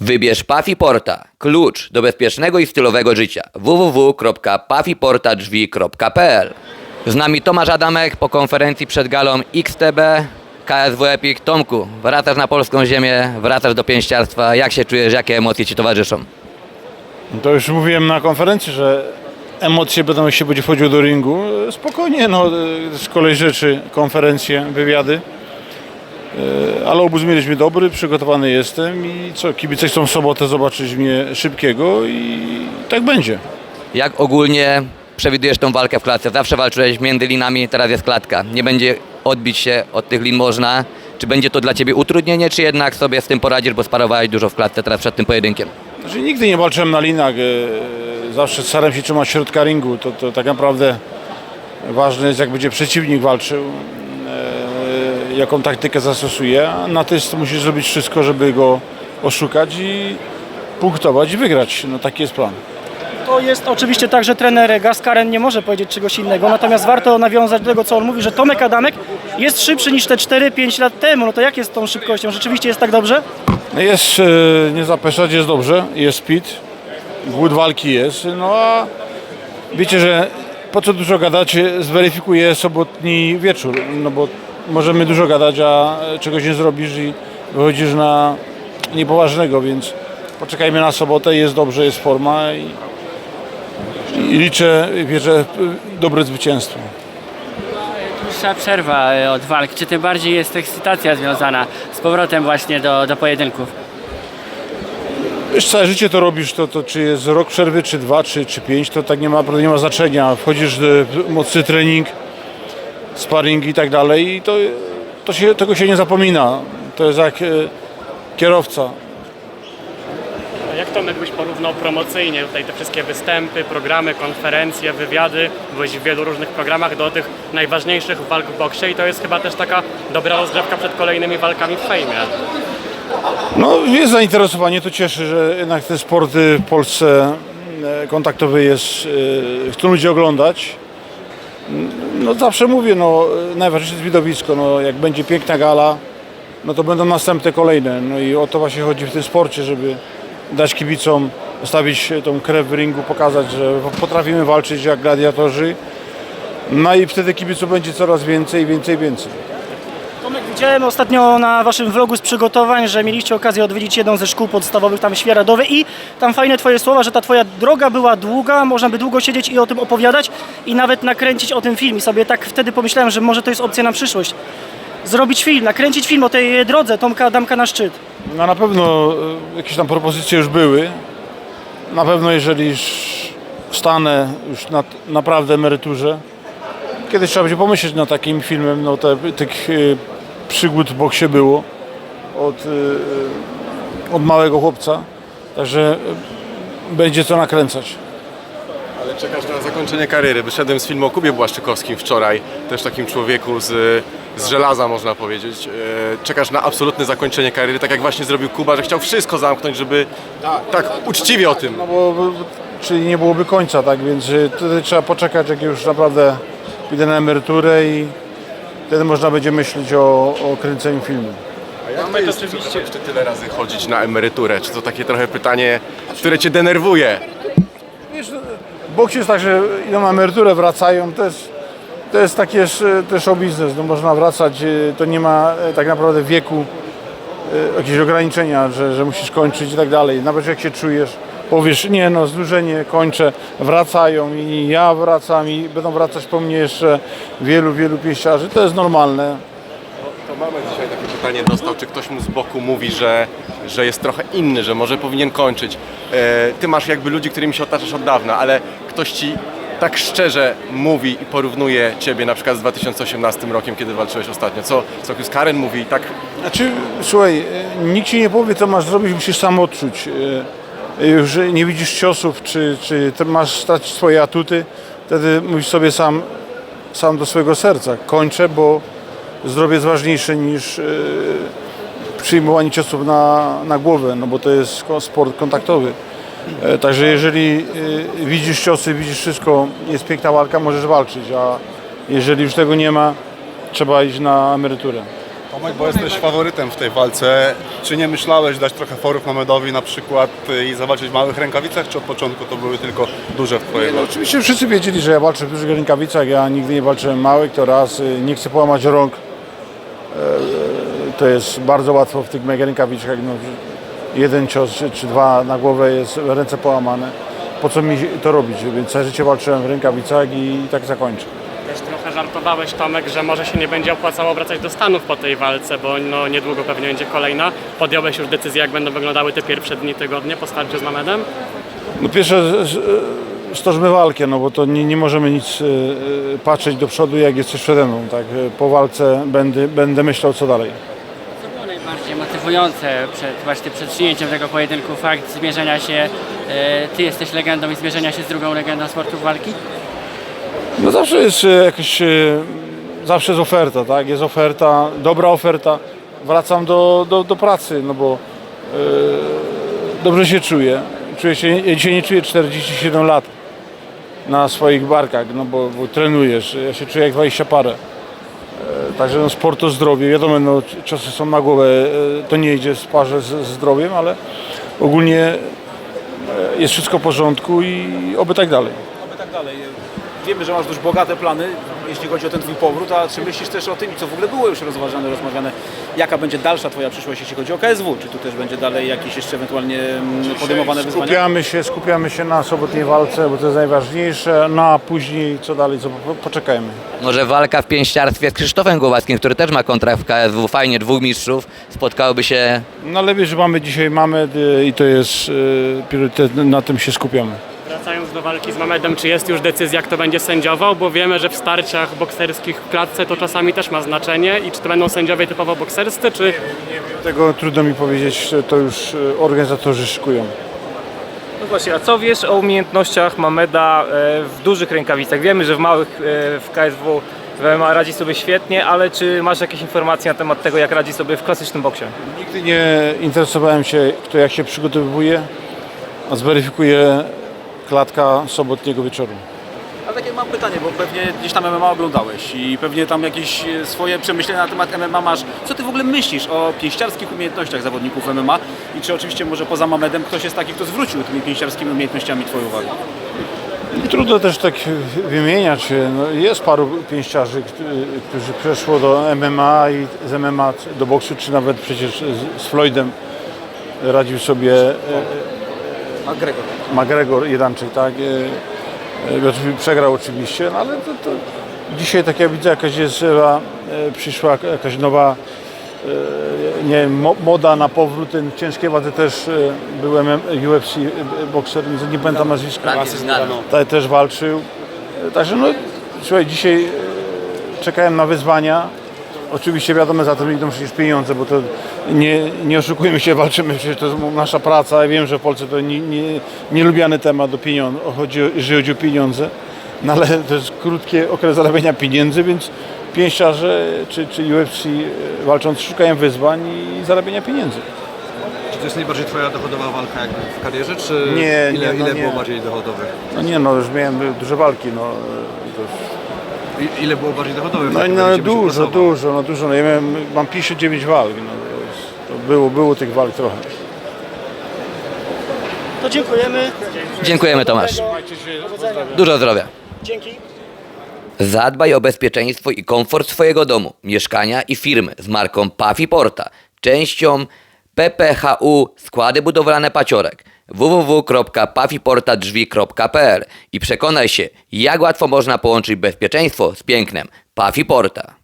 Wybierz Pafi Porta, klucz do bezpiecznego i stylowego życia. www.pafiportadrzwi.pl Z nami Tomasz Adamek po konferencji przed galą XTB KSW Epic. Tomku, wracasz na polską ziemię, wracasz do pięściarstwa. Jak się czujesz, jakie emocje Ci towarzyszą? To już mówiłem na konferencji, że emocje będą, jeśli będzie wchodził do ringu. Spokojnie, no, z kolei rzeczy, konferencje, wywiady. E, Ale obóz mieliśmy dobry, przygotowany jestem i co, kibice chcą w sobotę zobaczyć mnie szybkiego i tak będzie. Jak ogólnie przewidujesz tą walkę w klatce? Zawsze walczyłeś między linami, teraz jest klatka. Nie będzie odbić się od tych lin można. Czy będzie to dla Ciebie utrudnienie, czy jednak sobie z tym poradzisz, bo sparowałeś dużo w klatce teraz przed tym pojedynkiem? Znaczy, nigdy nie walczyłem na linach, e, zawsze starałem się trzymać środka ringu. To, to tak naprawdę ważne jest, jak będzie przeciwnik walczył, e, jaką taktykę zastosuje. A na test musisz zrobić wszystko, żeby go oszukać i punktować i wygrać. No taki jest plan. To jest oczywiście tak, że trener Gaskaren nie może powiedzieć czegoś innego, natomiast warto nawiązać do tego, co on mówi, że Tomek Adamek jest szybszy niż te 4-5 lat temu. No to jak jest z tą szybkością? Rzeczywiście jest tak dobrze? Jest, e, nie zapeszać, jest dobrze, jest speed, głód walki jest, no a wiecie, że po co dużo gadać, zweryfikuje sobotni wieczór, no bo możemy dużo gadać, a czegoś nie zrobisz i wychodzisz na niepoważnego, więc poczekajmy na sobotę, jest dobrze, jest forma i, i liczę, wierzę w dobre zwycięstwo. Dłuższa przerwa e, od walki, czy tym bardziej jest ekscytacja związana z powrotem właśnie do, do pojedynków? Wiesz, całe życie to robisz, to, to czy jest rok przerwy, czy dwa, czy, czy pięć, to tak nie ma, nie ma znaczenia. Wchodzisz w mocny trening, sparring i tak dalej i to, to się, tego się nie zapomina. To jest jak e, kierowca. Jak Tomek byś porównał promocyjnie tutaj te wszystkie występy, programy, konferencje, wywiady, byłeś w wielu różnych programach do tych najważniejszych walk w boksie i to jest chyba też taka dobra rozgrzewka przed kolejnymi walkami w fejmie. No jest zainteresowanie, to cieszy, że jednak te sporty w Polsce e, kontaktowe jest, e, chcą ludzie oglądać. No zawsze mówię, no najważniejsze jest widowisko, no jak będzie piękna gala, no to będą następne kolejne. No i o to właśnie chodzi w tym sporcie, żeby dać kibicom, stawić tą krew w ringu, pokazać, że potrafimy walczyć jak gladiatorzy. No i wtedy kibiców będzie coraz więcej, więcej, więcej. Tomek, widziałem ostatnio na waszym vlogu z przygotowań, że mieliście okazję odwiedzić jedną ze szkół podstawowych tam w Świeradowie i tam fajne twoje słowa, że ta twoja droga była długa, można by długo siedzieć i o tym opowiadać i nawet nakręcić o tym film. I sobie tak wtedy pomyślałem, że może to jest opcja na przyszłość. Zrobić film, nakręcić film o tej drodze Tomka Adamka na szczyt. No na pewno e, jakieś tam propozycje już były. Na pewno jeżeli już stanę już na naprawdę emeryturze, kiedyś trzeba będzie pomyśleć nad takim filmem, no te, tych e, przygód w boksie było od, e, od małego chłopca, także będzie co nakręcać. Ale czekasz na zakończenie kariery. Wyszedłem z filmu o Kubie Błaszczykowskim wczoraj, też takim człowieku z, z żelaza można powiedzieć. Czekasz na absolutne zakończenie kariery, tak jak właśnie zrobił Kuba, że chciał wszystko zamknąć, żeby tak uczciwie o tym. No bo, bo- czyli nie byłoby końca, tak więc wtedy trzeba poczekać, jak już naprawdę idę na emeryturę i wtedy można będzie myśleć o, o kręceniu filmu. A jak to jest oczywiście jeszcze tyle razy chodzić na emeryturę? Czy to takie trochę pytanie, które cię denerwuje? Wiesz, w boksie jest tak, że idą na emeryturę, wracają, to jest, to jest taki też, show biznes, no można wracać, e, to nie ma e, tak naprawdę wieku, e, jakieś ograniczenia, że, że musisz kończyć i tak dalej. Nawet jak się czujesz, powiesz, nie no, zdłużenie, kończę, wracają i ja wracam i będą wracać po mnie jeszcze wielu, wielu pieściarzy, to jest normalne. To mamy dzisiaj takie pytanie dostał, czy ktoś mu z boku mówi, że, że jest trochę inny, że może powinien kończyć. E, ty masz jakby ludzi, którymi się otaczasz od dawna, ale ktoś ci tak szczerze mówi i porównuje ciebie na przykład z 2018 rokiem, kiedy walczyłeś ostatnio. Co, co Karen mówi tak Znaczy, słuchaj, e, nikt ci nie powie, co masz zrobić, musisz sam odczuć. Już nie widzisz ciosów, czy, czy masz stracić swoje atuty, wtedy mówisz sobie sam, sam do swojego serca. Kończę, bo zdrowie jest ważniejsze niż e, przyjmowanie ciosów na, na głowę, no bo to jest sport kontaktowy. E, Także jeżeli e, widzisz ciosy, widzisz wszystko, jest piękna walka, możesz walczyć, a jeżeli już tego nie ma, trzeba iść na emeryturę. Tomek, bo jesteś faworytem w tej walce. Czy nie myślałeś dać trochę forów Mamedowi na przykład i zawalczyć w małych rękawicach, czy od początku to były tylko duże w twojej No, walce? oczywiście wszyscy wiedzieli, że ja walczę w dużych rękawicach, ja nigdy nie walczyłem małych, to raz, y, nie chcę połamać rąk. E, To jest bardzo łatwo w tych mega rękawiczkach, no, jeden cios czy, czy dwa na głowę jest ręce połamane. Po co mi to robić? Więc całe życie walczyłem w rękawicach i tak zakończę. Żartowałeś Tomek, że może się nie będzie opłacało wracać do Stanów po tej walce, bo no, niedługo pewnie będzie kolejna. Podjąłeś już decyzję, jak będą wyglądały te pierwsze dni, tygodnie po starciu z Mamedem? No pierwsze, stworzymy walkę, no bo to nie, nie możemy nic e, e, patrzeć do przodu, jak jest coś przede mną. Tak? E, Po walce będę, będę myślał, co dalej. Co było najbardziej motywujące przed, właśnie przed przyjęciem tego pojedynku? Fakt zmierzenia się, e, ty jesteś legendą i zmierzenia się z drugą legendą sportu walki? No zawsze jest e, jakaś, e, zawsze jest oferta, tak? Jest oferta, dobra oferta. Wracam do, do, do pracy, no bo e, dobrze się czuję. Czuję się, ja dzisiaj nie czuję 47 lat na swoich barkach, no bo, bo trenujesz. Ja się czuję jak 20 parę. Także no, sport to zdrowie. Wiadomo, no, ciosy są na głowę, to nie idzie w parze z, z zdrowiem, ale ogólnie jest wszystko w porządku i oby tak dalej. Oby tak dalej. Wiemy, że masz dość bogate plany, jeśli chodzi o ten twój powrót, a czy myślisz też o tym, i co w ogóle było już rozważane, rozmawiane, jaka będzie dalsza twoja przyszłość, jeśli chodzi o KSW? Czy tu też będzie dalej jakieś jeszcze ewentualnie mm, podejmowane wyzwania? Skupiamy się, skupiamy się na sobotniej walce, bo to jest najważniejsze, no a później co dalej, co, po- poczekajmy. Może walka w pięściarstwie z Krzysztofem Głowackim, który też ma kontrakt w KSW, fajnie, dwóch mistrzów, spotkałoby się No ale wiesz, że mamy dzisiaj mamy y, i to jest y, priorytet, na tym się skupiamy. Wracając do walki z Mamedem, czy jest już decyzja, kto będzie sędziował? Bo wiemy, że w starciach bokserskich w klatce to czasami też ma znaczenie. I czy to będą sędziowie typowo bokserscy, czy Tego trudno mi powiedzieć, to już y, organizatorzy szykują. No właśnie, a co wiesz o umiejętnościach Mameda e, w dużych rękawicach? Wiemy, że w małych e, w KSW w MMA radzi sobie świetnie, ale czy masz jakieś informacje na temat tego, jak radzi sobie w klasycznym boksie? Nigdy nie interesowałem się, kto jak się przygotowuje, a zweryfikuje klatka sobotniego wieczoru. Ale takie mam pytanie, bo pewnie gdzieś tam MMA oglądałeś i pewnie tam jakieś e, swoje przemyślenia na temat MMA masz. Co ty w ogóle myślisz o pięściarskich umiejętnościach zawodników MMA i czy oczywiście może poza Mamedem ktoś jest taki, kto zwrócił tymi pięściarskimi umiejętnościami twoją uwagę? Trudno też tak wymieniać. No, jest paru pięściarzy, którzy- przeszło do MMA i z MMA do boksu, czy nawet przecież z, z Floydem radził sobie e, McGregor. McGregor Iranczyk, tak? E, e, oczywiście Przegrał oczywiście, no ale to, to dzisiaj tak jak widzę jakaś jest e, przyszła jakaś nowa nie wiem, mo- moda na powrót, ten w ciężkiej wadze też był MM, UFC bokser, nie pamiętam nazwiska. Tutaj też walczył. Także no, słuchaj, dzisiaj czekałem na wyzwania. Oczywiście wiadomo, za tym idą przecież pieniądze, bo to nie, nie oszukujmy się, walczymy, przecież to jest nasza praca. Ja wiem, że w Polsce to nie, nie, nielubiany temat, do pieniądz, chodzi, jeżeli chodzi o pieniądze, no ale to jest krótki okres zarabiania pieniędzy, więc pięściarze czy, czy UFC e, walcząc szukają wyzwań i zarabiania pieniędzy. Czy to jest najbardziej twoja dochodowa walka jakby w karierze, czy Nie, ile, nie, no ile nie. było bardziej dochodowych? No nie no, już miałem duże walki, no. I, ile było bardziej dochodowych? No, no dużo, dużo, no dużo. No, ja miałem, mam 59 walk, no, to, jest, to było, było tych walk trochę. To dziękujemy. Dziękujemy Tomasz. Dużo zdrowia. Dzięki. Zadbaj o bezpieczeństwo i komfort swojego domu, mieszkania i firmy z marką Pafi Porta, częścią PPHU Składy Budowlane Paciorek www.pafiportadrzwi.pl i przekonaj się, jak łatwo można połączyć bezpieczeństwo z pięknem Pafi Porta.